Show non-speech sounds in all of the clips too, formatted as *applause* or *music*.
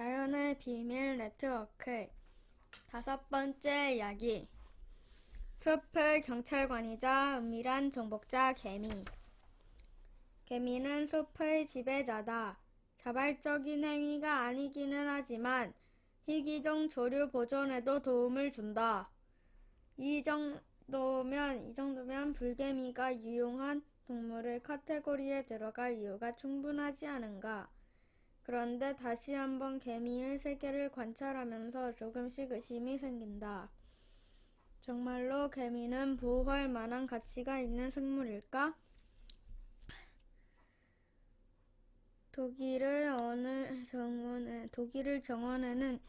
자연의 비밀 네트워크 다섯 번째 이야기 숲의 경찰관이자 은밀한 정복자 개미 개미는 숲의 지배자다. 자발적인 행위가 아니기는 하지만 희귀종 조류 보존에도 도움을 준다. 이 정도면 이 정도면 불개미가 유용한 동물의 카테고리에 들어갈 이유가 충분하지 않은가? 그런데 다시 한번 개미의 세계를 관찰하면서 조금씩 의심이 생긴다. 정말로 개미는 보호할 만한 가치가 있는 생물일까? 독일의 어느 정원에 독일을 정원에는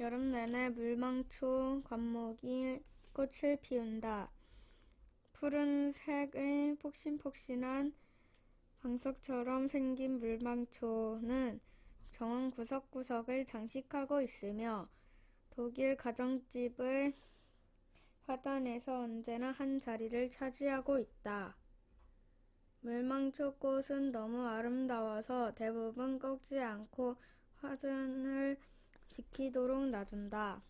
여름 내내 물망초 관목이 꽃을 피운다. 푸른색의 폭신폭신한 방석처럼 생긴 물망초는 정원 구석구석을 장식하고 있으며 독일 가정집의 화단에서 언제나 한 자리를 차지하고 있다. 물망초 꽃은 너무 아름다워서 대부분 꺾지 않고 화단을 지키도록 놔둔다.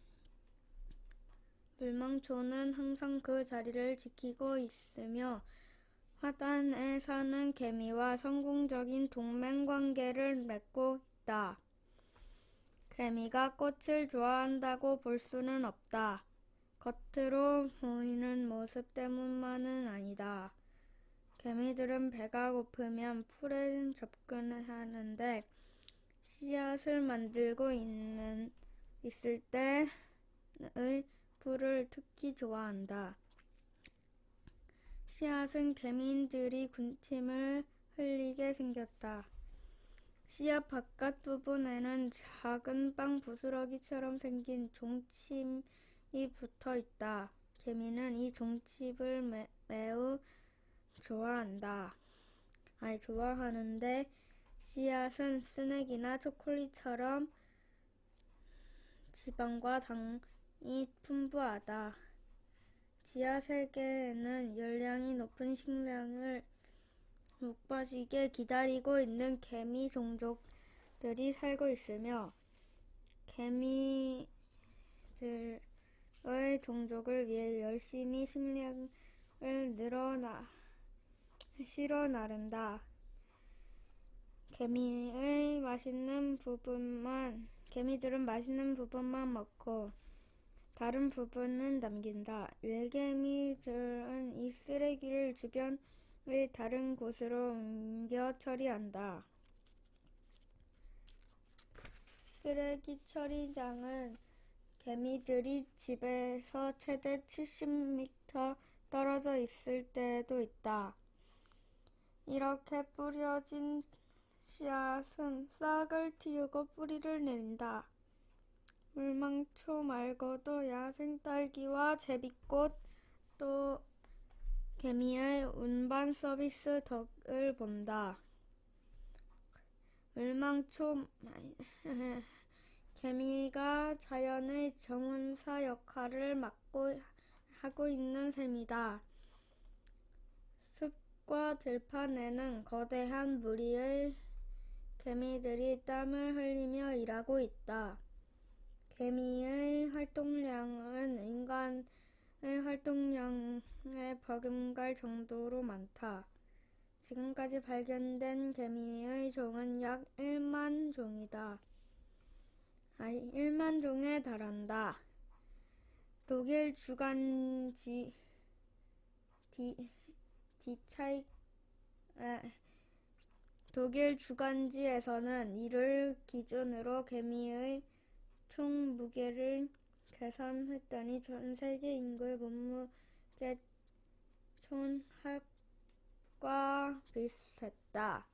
물망초는 항상 그 자리를 지키고 있으며 화단에 사는 개미와 성공적인 동맹 관계를 맺고 있다. 개미가 꽃을 좋아한다고 볼 수는 없다. 겉으로 보이는 모습 때문만은 아니다. 개미들은 배가 고프면 풀에 접근하는데 씨앗을 만들고 있는 있을 때의 풀을 특히 좋아한다. 씨앗은 개미들이 군침을 흘리게 생겼다. 씨앗 바깥 부분에는 작은 빵 부스러기처럼 생긴 종침이 붙어 있다. 개미는 이 종칩을 매, 매우 좋아한다. 아니, 좋아하는데 씨앗은 스낵이나 초콜릿처럼 지방과 당이 풍부하다. 지하 세계에는 열량이 높은 식량을 못 빠지게 기다리고 있는 개미 종족들이 살고 있으며 개미들의 종족을 위해 열심히 식량을 늘어나 실어 나른다. 개미의 맛있는 부분만 개미들은 맛있는 부분만 먹고 다른 부분은 남긴다. 일개미들은 이 쓰레기를 주변 의 다른 곳으로 옮겨 처리한다. 쓰레기 처리장은 개미들이 집에서 최대 70m 떨어져 있을 때도 있다. 이렇게 뿌려진 씨앗은 싹을 틔우고 뿌리를 내린다. 물망초 말고도 야생 딸기와 제비꽃 또 개미의 운반 서비스 덕을 본다. 물망초 *laughs* 개미가 자연의 정원사 역할을 맡고 하고 있는 셈이다. 숲과 들판에는 거대한 무리의 개미들이 땀을 흘리며 일하고 있다. 개미의 활동량은 인간의 활동량에 버금갈 정도로 많다. 지금까지 발견된 개미의 종은 약 1만 종이다. 아니, 1만 종에 달한다. 독일 주간지 디, 디차이 아, 독일 주간지에서는 이를 기준으로 개미의 총 무게를 계산했더니 전 세계 인구의 몸무게 총합과 비슷했다.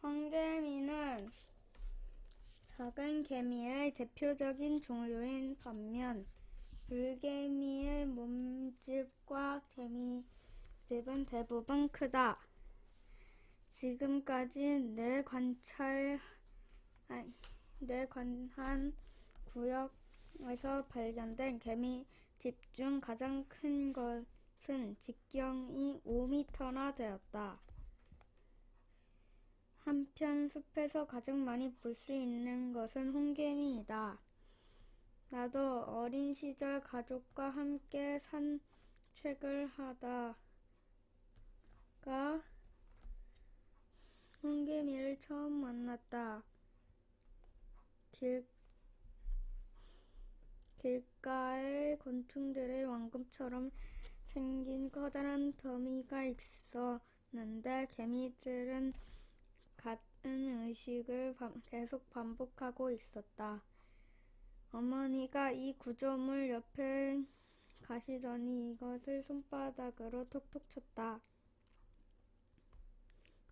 황개미는 작은 개미의 대표적인 종류인 반면 물개미의 몸집과 개미집은 대부분 크다. 지금까지 내 관찰, 아니, 내 관한 구역 에서 발견된 개미 집 중 가장 큰 것은 직경이 5미터나 되었다. 한편 숲에서 가장 많이 볼 수 있는 것은 홍개미이다. 나도 어린 시절 가족과 함께 산책을 하다가 홍개미를 처음 만났다. 길, 길가에 곤충들의 왕금처럼 생긴 커다란 더미가 있었는데 개미들은 같은 의식을 반- 계속 반복하고 있었다. 어머니가 이 구조물 옆에 가시더니 이것을 손바닥으로 톡톡 쳤다.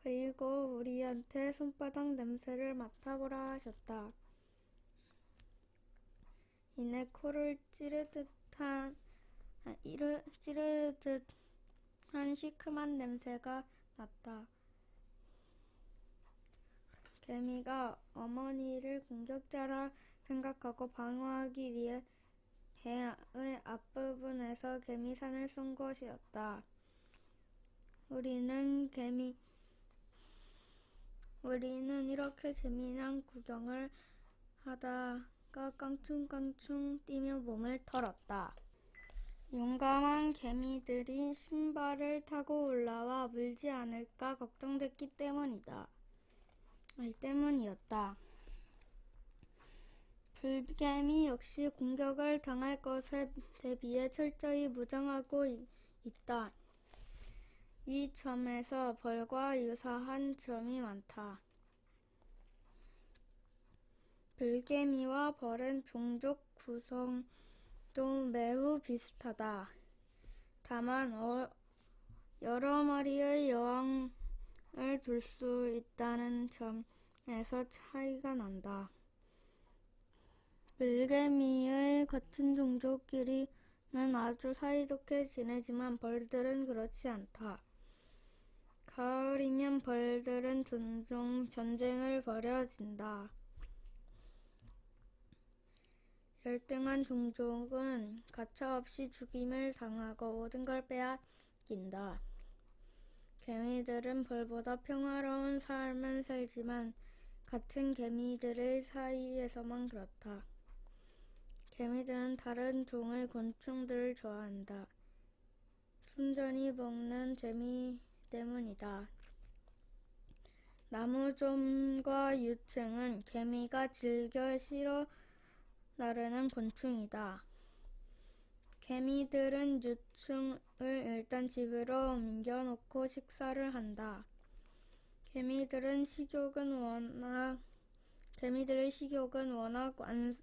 그리고 우리한테 손바닥 냄새를 맡아보라 하셨다. 이내 코를 찌르듯한 아, 이르 찌르듯한 시큼한 냄새가 났다. 개미가 어머니를 공격자라 생각하고 방어하기 위해 배의 앞부분에서 개미산을 쏜 것이었다. 우리는 개미 우리는 이렇게 재미난 구경을 하다 가 깡충깡충 뛰며 몸을 털었다. 용감한 개미들이 신발을 타고 올라와 물지 않을까 걱정됐기 때문이다. 이 때문이었다. 불개미 역시 공격을 당할 것에 대비해 철저히 무장하고 이- 있다. 이 점에서 벌과 유사한 점이 많다. 불개미와 벌은 종족 구성도 매우 비슷하다. 다만 어- 여러 마리의 여왕을 둘 수 있다는 점에서 차이가 난다. 물개미의 같은 종족끼리는 아주 사이좋게 지내지만 벌들은 그렇지 않다. 가을이면 벌들은 종종 전쟁을 벌여진다. 열등한 종족은 가차없이 죽임을 당하고 모든 걸 빼앗긴다. 개미들은 벌보다 평화로운 삶을 살지만 같은 개미들의 사이에서만 그렇다. 개미들은 다른 종의 곤충들을 좋아한다. 순전히 먹는 재미 때문이다. 나무좀과 유충은 개미가 즐겨 실어 나르는 곤충이다. 개미들은 유충을 일단 집으로 옮겨놓고 식사를 한다. 개미들은 식욕은 워낙 개미들의 식욕은 워낙 완,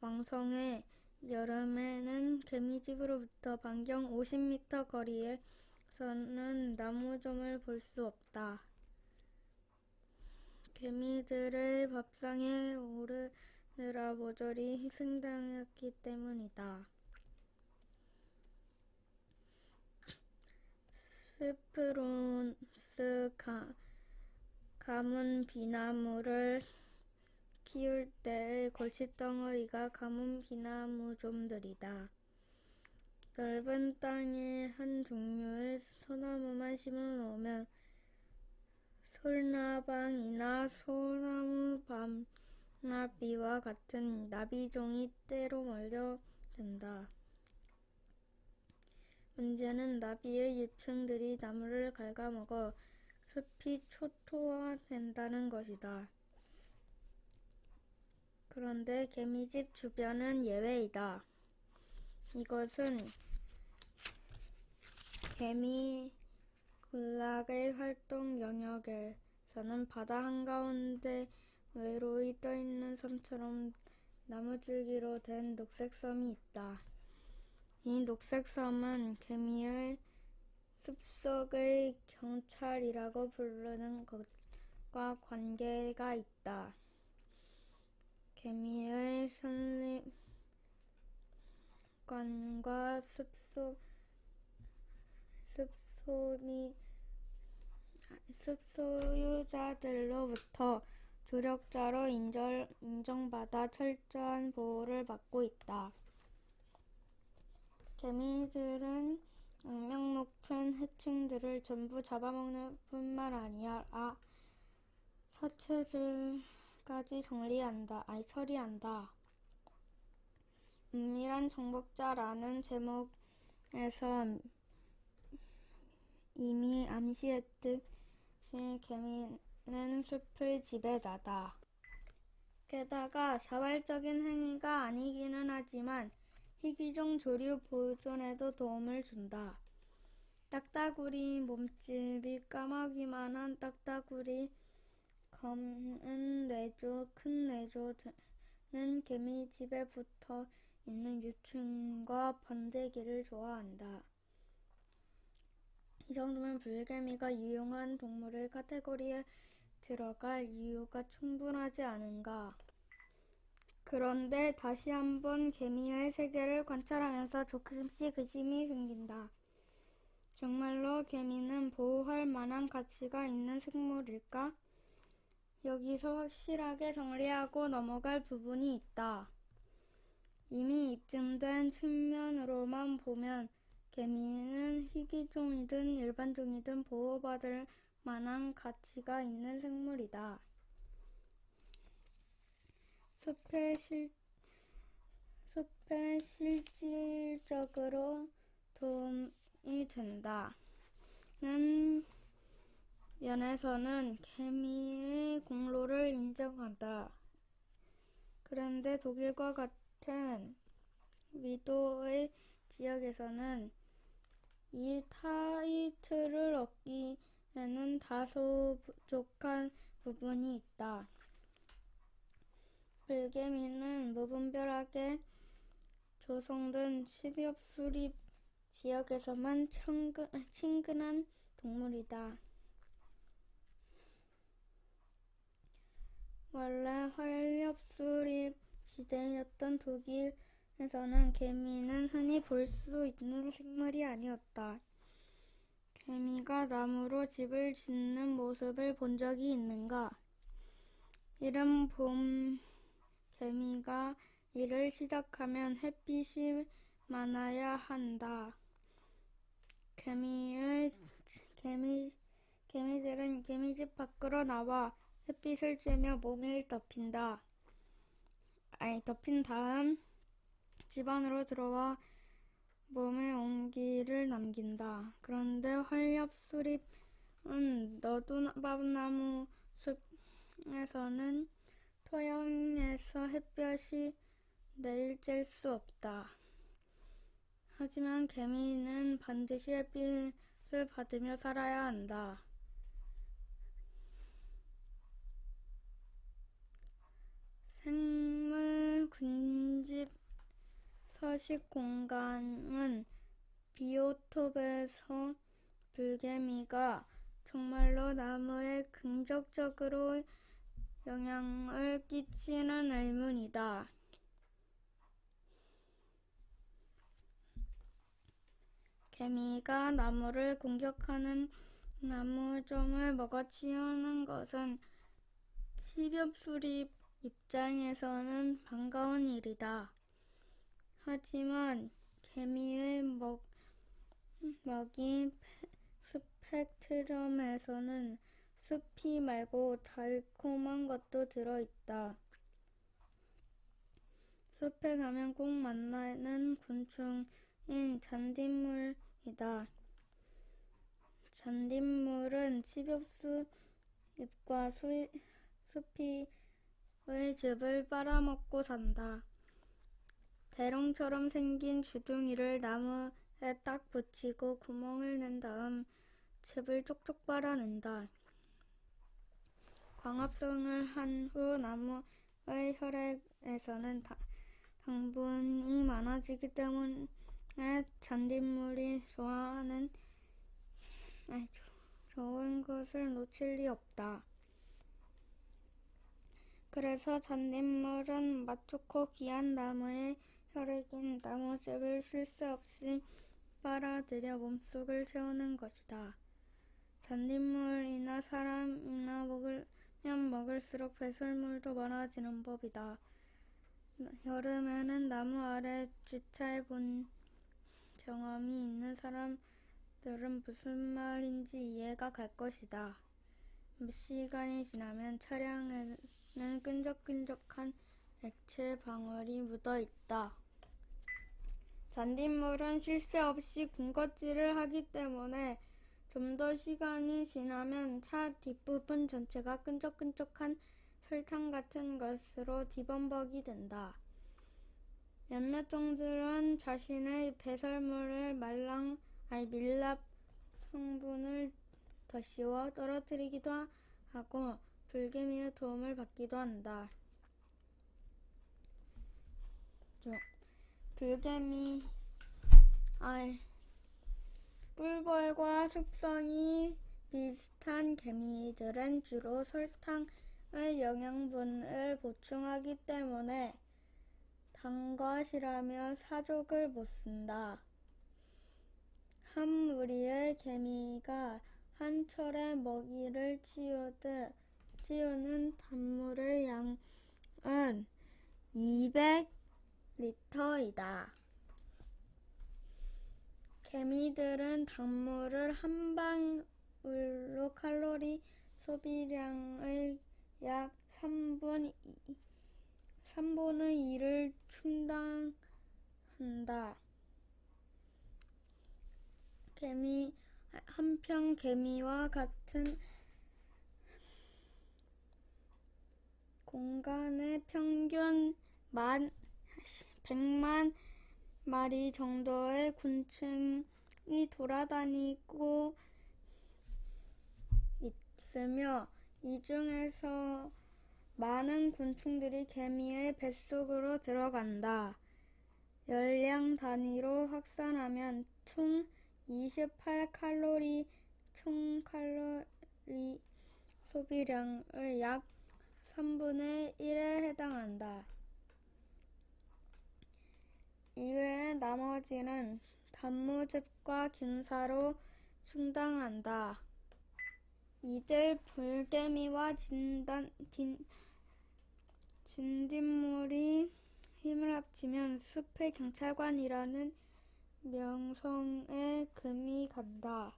왕성해 여름에는 개미집으로부터 반경 50m 거리에서는 나무좀을 볼 수 없다. 개미들의 밥상에 오르 느라 모조리 희생당했기 때문이다. 스프론스 가, 가문 비나무를 키울 때의 골칫덩어리가 가문 비나무 좀들이다. 넓은 땅에 한 종류의 소나무만 심어 놓으면 솔나방이나 소나무 밤 나비와 같은 나비종이 때로 몰려든다. 문제는 나비의 유충들이 나무를 갉아먹어 숲이 초토화된다는 것이다. 그런데 개미집 주변은 예외이다. 이것은 개미 군락의 활동 영역에서는 바다 한가운데 외로이 떠있는 섬처럼 나무줄기로 된 녹색 섬이 있다. 이 녹색 섬은 개미의 숲속의 경찰이라고 부르는 것과 관계가 있다. 개미의 선립관과 숲속 숲소미 숲소유자들로부터 조력자로 인정, 인정받아 철저한 보호를 받고 있다. 개미들은 악명 높은 해충들을 전부 잡아먹는 뿐만 아니라 사체들까지 정리한다. 아니 처리한다. 은밀한 정복자라는 제목에선 이미 암시했듯이 개미 는 숲의 지배자다. 게다가 자발적인 행위가 아니기는 하지만 희귀종 조류 보존에도 도움을 준다. 딱따구리 몸집이 까마귀만한 딱따구리, 검은 내조, 큰 내조는 개미 집에 붙어 있는 유충과 번데기를 좋아한다. 이 정도면 불개미가 유용한 동물의 카테고리에 들어갈 이유가 충분하지 않은가. 그런데 다시 한번 개미의 세계를 관찰하면서 조금씩 의심이 생긴다. 정말로 개미는 보호할 만한 가치가 있는 생물일까? 여기서 확실하게 정리하고 넘어갈 부분이 있다. 이미 입증된 측면으로만 보면 개미는 희귀종이든 일반종이든 보호받을 만한 가치가 있는 생물이다. 숲에 실, 숲에 실질적으로 도움이 된다 는 면에서는 개미의 공로를 인정한다. 그런데 독일과 같은 위도의 지역에서는 이 타이틀을 얻기 에는 다소 부족한 부분이 있다. 불개미는 무분별하게 조성된 습엽 수립 지역에서만 청근, 친근한 동물이다. 원래 활엽 수립 지대였던 독일에서는 개미는 흔히 볼 수 있는 생물이 아니었다. 개미가 나무로 집을 짓는 모습을 본 적이 있는가? 이른 봄 개미가 일을 시작하면 햇빛이 많아야 한다. 개미의 개미 개미들은 개미집 밖으로 나와 햇빛을 쬐며 몸을 덮인다. 아니 덮인 다음 집 안으로 들어와 몸에 온기를 남긴다. 그런데 활엽수립은 너두나무 숲에서는 토양에서 햇볕이 내일쬐 수 없다. 하지만 개미는 반드시 햇빛을 받으며 살아야 한다. 생물 군집 서식 공간은 비오톱에서 불개미가 정말로 나무에 긍정적으로 영향을 끼치는 의문이다. 개미가 나무를 공격하는 나무종을 먹어치우는 것은 식엽수립 입장에서는 반가운 일이다. 하지만 개미의 먹, 먹이 스펙트럼에서는 숲이 말고 달콤한 것도 들어있다. 숲에 가면 꼭 만나는 곤충인 칩엽수 잎과 수, 숲이 의 즙을 빨아먹고 산다. 대롱처럼 생긴 주둥이를 나무에 딱 붙이고 구멍을 낸 다음 즙을 쪽쪽 빨아낸다. 광합성을 한 후 나무의 혈액에서는 다, 당분이 많아지기 때문에 잔딧물이 좋아하는 아니, 좋은 것을 놓칠 리 없다. 그래서 잔딧물은 맛 좋고 귀한 나무의 혈액인 나무즙을 쉴 새 없이 빨아들여 몸속을 채우는 것이다. 잔딧물이나 사람이나 먹으면 먹을수록 배설물도 많아지는 법이다. 여름에는 나무 아래 주차해 본 경험이 있는 사람들은 무슨 말인지 이해가 갈 것이다. 시간이 지나면 차량에는 끈적끈적한 액체 방울이 묻어 있다. 잔딧물은 쉴새 없이 군것질을 하기 때문에 좀 더 시간이 지나면 차 뒷부분 전체가 끈적끈적한 설탕 같은 것으로 뒤범벅이 된다. 몇몇 종들은 자신의 배설물을 말랑, 아니 밀랍 성분을 더 씌워 떨어뜨리기도 하고 불개미의 도움을 받기도 한다. 저, 불개미, 아, 꿀벌과 숙성이 비슷한 개미들은 주로 설탕의 영양분을 보충하기 때문에 단 것이라며 사족을 못 쓴다. 한 무리의 개미가 한 철에 먹이를 치우듯 치우는 단물의 양은 200 리터이다. 개미들은 단물을 한 방울로 칼로리 소비량의 약 3분 3분의 2를 충당한다. 개미 한편 개미와 같은 공간에 평균 만 100만 마리 정도의 곤충이 돌아다니고 있으며 이 중에서 많은 곤충들이 개미의 뱃속으로 들어간다. 열량 단위로 확산하면 총 28칼로리 총 칼로리 소비량의 약 3분의 1에 해당한다. 이외에 나머지는 단무즙과 균사로 충당한다. 이들 불개미와 진단, 진, 진딧물이 힘을 합치면 숲의 경찰관이라는 명성에 금이 간다.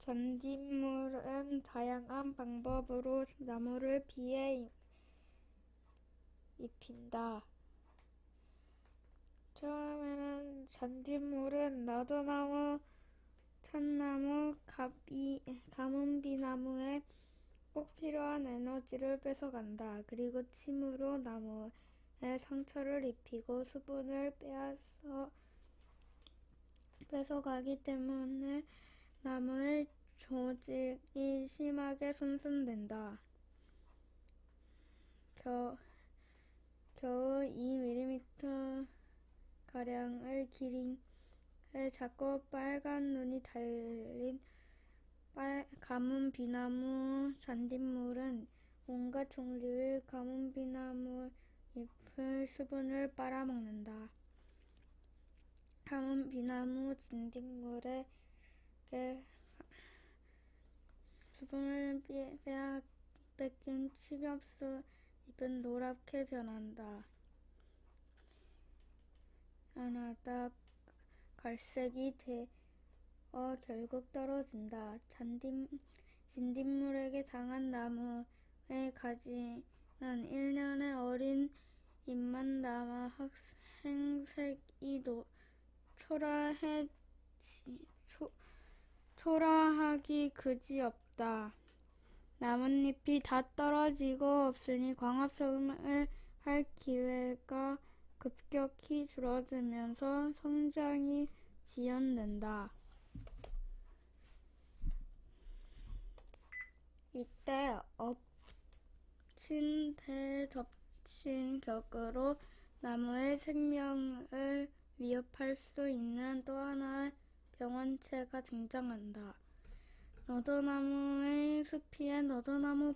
잔딧물은 다양한 방법으로 나무를 피해 입힌다. 처음에는 잔딧물은 나도나무, 참나무, 가비, 가문비나무에 꼭 필요한 에너지를 뺏어간다. 그리고 침으로 나무에 상처를 입히고 수분을 빼앗아 뺏어가기 때문에 나무의 조직이 심하게 손상된다. 겨, 겨우 2mm 가량의 길이에 작고 빨간 눈이 달린 빨, 가문 비나무 잔딧물은 온갖 종류의 가문 비나무 잎의 수분을 빨아먹는다. 가문 비나무 진딧물에 수분을 빼앗 뺏긴 침엽수 잎은 노랗게 변한다. 하나다 갈색이 되어 결국 떨어진다. 잔딧, 진딧물에게 당한 나무의 가지는 1년의 어린 잎만 남아 학생색이 노, 초라해, 초, 초라하기 그지없다. 나뭇잎이 다 떨어지고 없으니 광합성을 할 기회가 급격히 줄어들면서 성장이 지연된다. 이때 엎친 대덮친 격으로 나무의 생명을 위협할 수 있는 또 하나의 병원체가 등장한다. 너도나무의 숲이에 너도나무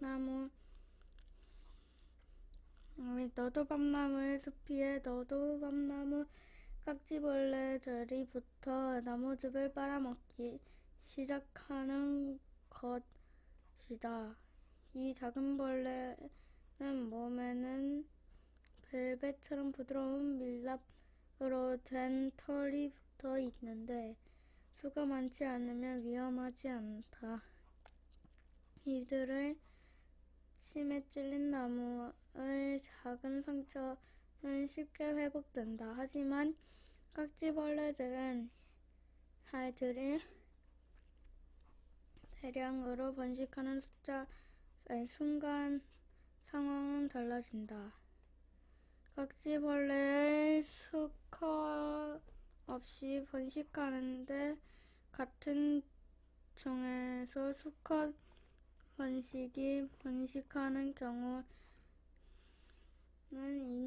밤나무 너도 밤나무의 숲이에 너도 밤나무 깍지벌레들이 붙어 나무즙을 빨아먹기 시작하는 것이다. 이 작은 벌레는 몸에는 벨벳처럼 부드러운 밀랍으로 된 털이 붙어 있는데 수가 많지 않으면 위험하지 않다. 이들의 침에 찔린 나무 의 작은 상처는 쉽게 회복된다. 하지만 깍지벌레들은 알들이 대량으로 번식하는 숫자, 아니, 순간 상황은 달라진다. 깍지벌레의 수컷 없이 번식하는데 같은 종에서 수컷 번식이 번식하는 경우는 이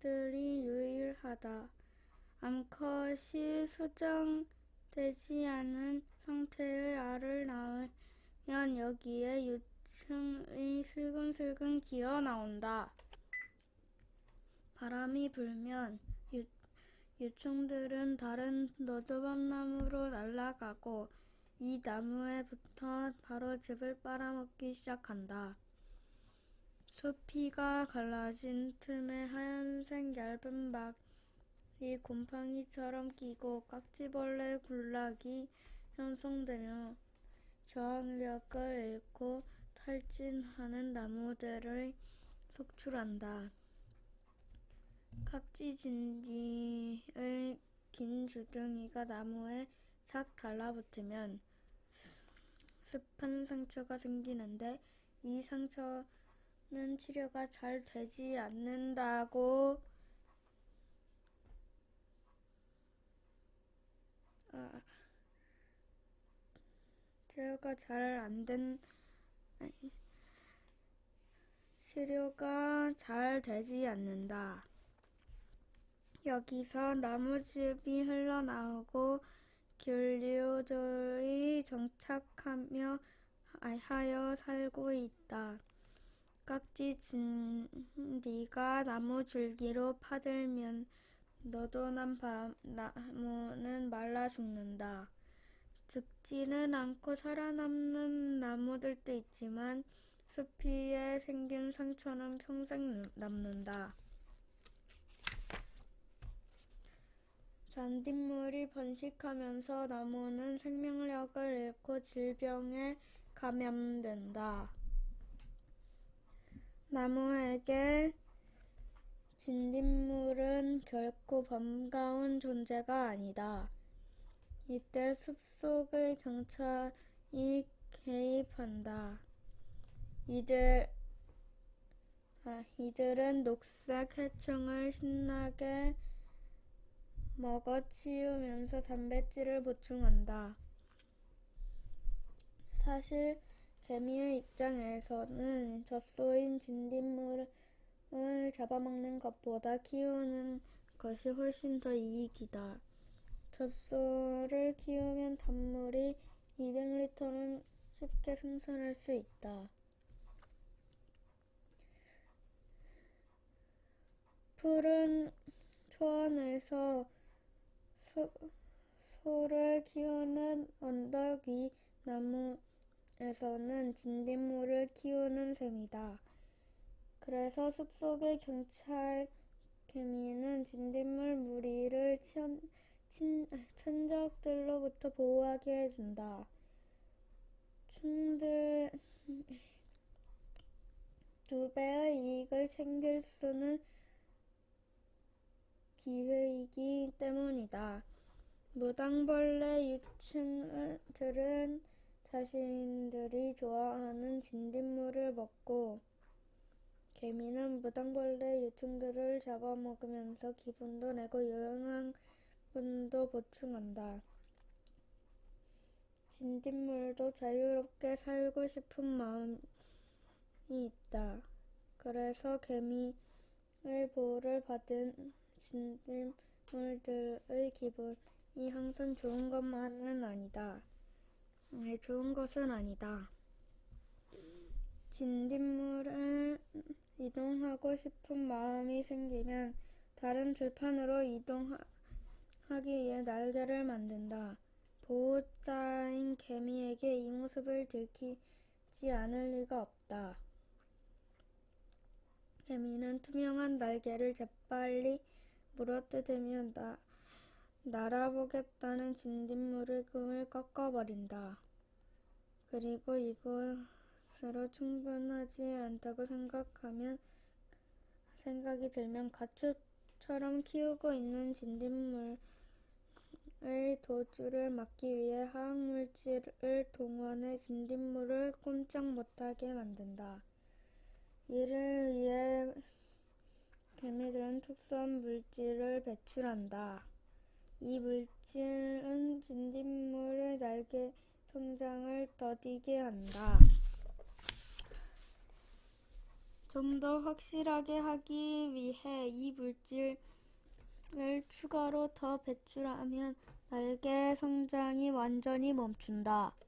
녀석들이 유일하다. 암컷이 수정되지 않은 상태의 알을 낳으면 여기에 유충이 슬금슬금 기어 나온다. 바람이 불면 유, 유충들은 다른 너드밤나무로 날아가고 이 나무에 붙어 바로 즙을 빨아먹기 시작한다. 숲이가 갈라진 틈에 하얀색 얇은 막이 곰팡이처럼 끼고 깍지벌레 군락이 형성되며 저항력을 잃고 탈진하는 나무들을 속출한다. 각지진디의 긴 주둥이가 나무에 착 달라붙으면 습한 상처가 생기는데 이 상처 는 치료가 잘 되지 않는다고 아, 치료가 잘 안 된 치료가 잘 되지 않는다. 여기서 나무즙이 흘러나오고 균류들이 정착하며 하여 살고 있다. 깍지 진디가 나무 줄기로 파들면 너도난 나무는 말라 죽는다. 죽지는 않고 살아남는 나무들도 있지만 숲이에 생긴 상처는 평생 남는다. 잔딧물이 번식하면서 나무는 생명력을 잃고 질병에 감염된다. 나무에게 진딧물은 결코 반가운 존재가 아니다. 이때 숲속의 경찰이 개입한다. 이들, 아, 이들은 녹색 해충을 신나게 먹어치우면서 단백질을 보충한다. 사실 개미의 입장에서는 젖소인 진딧물을 잡아먹는 것보다 키우는 것이 훨씬 더 이익이다. 젖소를 키우면 단물이 200리터는 쉽게 생산할 수 있다. 푸른 초원에서 소, 소를 키우는 언덕 위 나무 에서는 진딧물을 키우는 셈이다. 그래서 숲속의 경찰 개미는 진딧물 무리를 천, 친, 천적들로부터 보호하게 해준다. 충들 두 배의 이익을 챙길 수는 기회이기 때문이다. 무당벌레 유충들은 자신들이 좋아하는 진딧물을 먹고 개미는 무당벌레 유충들을 잡아먹으면서 기분도 내고 영양분도 보충한다. 진딧물도 자유롭게 살고 싶은 마음이 있다. 그래서 개미의 보호를 받은 진딧물들의 기분이 항상 좋은 것만은 아니다. 네, 좋은 것은 아니다. 진딧물을 이동하고 싶은 마음이 생기면 다른 들판으로 이동하기 위해 날개를 만든다. 보호자인 개미에게 이 모습을 들키지 않을 리가 없다. 개미는 투명한 날개를 재빨리 물어뜯으며 나, 날아보겠다는 진딧물의 꿈을 꺾어버린다. 그리고 이것으로 충분하지 않다고 생각하면 생각이 들면 가축처럼 키우고 있는 진딧물의 도주를 막기 위해 화학물질을 동원해 진딧물을 꼼짝 못하게 만든다. 이를 위해 개미들은 특수한 물질을 배출한다. 이 물질은 진딧물의 날개 성장을 더디게 한다. 좀 더 확실하게 하기 위해 이 물질을 추가로 더 배출하면 날개 성장이 완전히 멈춘다.